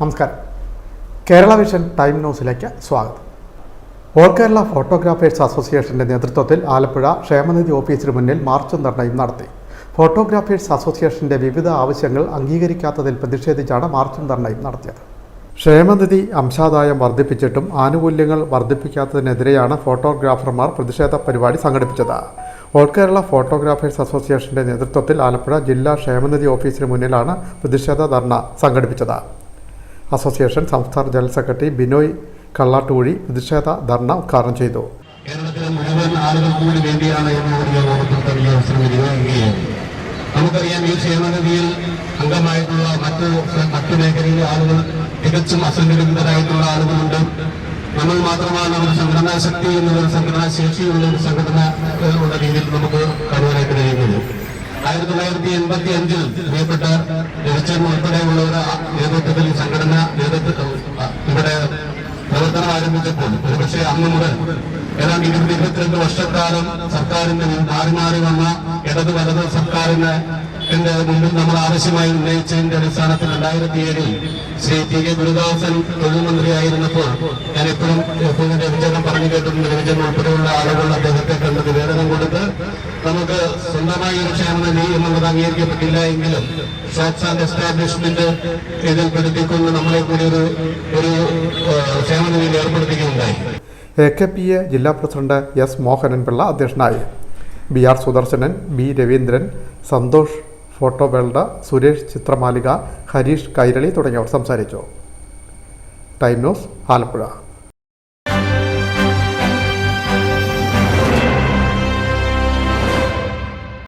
നമസ്കാരം. Kerala vision time ന്യൂസിലേക്ക് സ്വാഗതം. ഓൾ കേരള ഫോട്ടോഗ്രാഫേഴ്സ് അസോസിയേഷന്റെ നേതൃത്വത്തിൽ ആലപ്പുഴ ക്ഷേമനിധി ഓഫീസിന് മുന്നിൽ മാർച്ച് നിർണയം നടത്തി. ഫോട്ടോഗ്രാഫേഴ്സ് അസോസിയേഷന്റെ വിവിധ ആവശ്യങ്ങൾ അംഗീകരിക്കാത്തതിൽ പ്രതിഷേധിച്ചാണ് മാർച്ച് നിർണയം നടത്തിയത്. ക്ഷേമനിധി അംശാദായം വർദ്ധിപ്പിച്ചിട്ടും ആനുകൂല്യങ്ങൾ വർദ്ധിപ്പിക്കാത്തതിനെതിരെയാണ് ഫോട്ടോഗ്രാഫർമാർ പ്രതിഷേധ പരിപാടി സംഘടിപ്പിച്ചത്. ഓൾ കേരള ഫോട്ടോഗ്രാഫേഴ്സ് അസോസിയേഷന്റെ നേതൃത്വത്തിൽ ആലപ്പുഴ ജില്ലാ ക്ഷേമനിധി ഓഫീസിന് മുന്നിലാണ് പ്രതിഷേധ ധർണ സംഘടിപ്പിച്ചത്. അസോസിയേഷൻ സംസ്ഥാന ജനറൽ സെക്രട്ടറി ബിനോയ് കള്ളാട്ടുകുഴി പ്രതിഷേധ ധർണ ഉദ്ഘാടനം ചെയ്തു. കേരളത്തിലെ മുഴുവൻ ആളുകൾക്കും വേണ്ടിയാണ് ഈ അവസരം വിനിയോഗിക്കുകയാണ് നമുക്കറിയാം ഈ ക്ഷേമനിധിയിൽ അംഗമായിട്ടുള്ള മറ്റു മറ്റു മേഖലയിലെ ആളുകൾ തികച്ചും അസംഘടിതരായിട്ടുള്ള ആളുകളുണ്ട്. നമ്മൾ മാത്രമാണ് ഒരു സംഘടനാ ശക്തി എന്നുള്ള സംഘടനാ ശേഷിയുള്ള ഒരു സംഘടന ഉള്ള രീതിയിൽ നമുക്ക് കാണുവാനായിട്ട് കഴിയുന്നത്. ആയിരത്തി തൊള്ളായിരത്തി എൺപത്തി അഞ്ചിൽ പ്രിയപ്പെട്ട രവിച്ചൻ ഉൾപ്പെടെയുള്ളവരുടെ നേതൃത്വത്തിൽ ഈ സംഘടന നേതൃത്വം ഇവിടെ പ്രവർത്തനം ആരംഭിച്ചപ്പോൾ ഒരുപക്ഷെ അന്ന് മുതൽ ഏതാണ്ട് ഇരുപത്തി ഇരുപത്തിരണ്ട് വർഷക്കാലം സർക്കാരിന്റെ മാറി മാറി വന്ന ഇടത് വലത് സർക്കാരിന് എന്റെ മുമ്പിൽ നമ്മൾ ആവശ്യമായി ഉന്നയിച്ചതിന്റെ അടിസ്ഥാനത്തിൽ രണ്ടായിരത്തി ഏഴിൽ ശ്രീ ടി കെ ഗുരുദാസൻ തൊഴിൽ മന്ത്രിയായിരുന്നപ്പോൾ ഞാൻ എപ്പോഴും എപ്പോഴും രവിചന്ദ്രൻ പറഞ്ഞു കേട്ടിട്ടുണ്ട്. രവിചന്ദ്രൻ ഉൾപ്പെടെയുള്ള ആളുകൾ അദ്ദേഹത്തെ കണ്ട് നിവേദനം കൊടുത്ത് നമുക്ക് സ്വന്തമായി ഒരു ക്ഷേമനിധി എന്നുള്ളത് അംഗീകരിക്കപ്പെട്ടില്ല എങ്കിലും ഷോപ്സ് ആൻഡ് എസ്റ്റാബ്ലിഷ്മെന്റ് ഇതിൽ പെടുത്തിക്കൊണ്ട് നമ്മളെ കൂടി ഒരു ഒരു ക്ഷേമനിധിയിൽ ഏർപ്പെടുത്തുകയുണ്ടായി എ കെ പി എ ജില്ലാ പ്രസിഡന്റ് എസ് മോഹനൻ പിള്ള അധ്യക്ഷനായി. B R Sudarsanan B Raveendran Santhosh photo വെൽഡ Suresh Chithramalika Harish Kairali തുടങ്ങിയവർ സംസാരിച്ചു. Time news Alappuzha.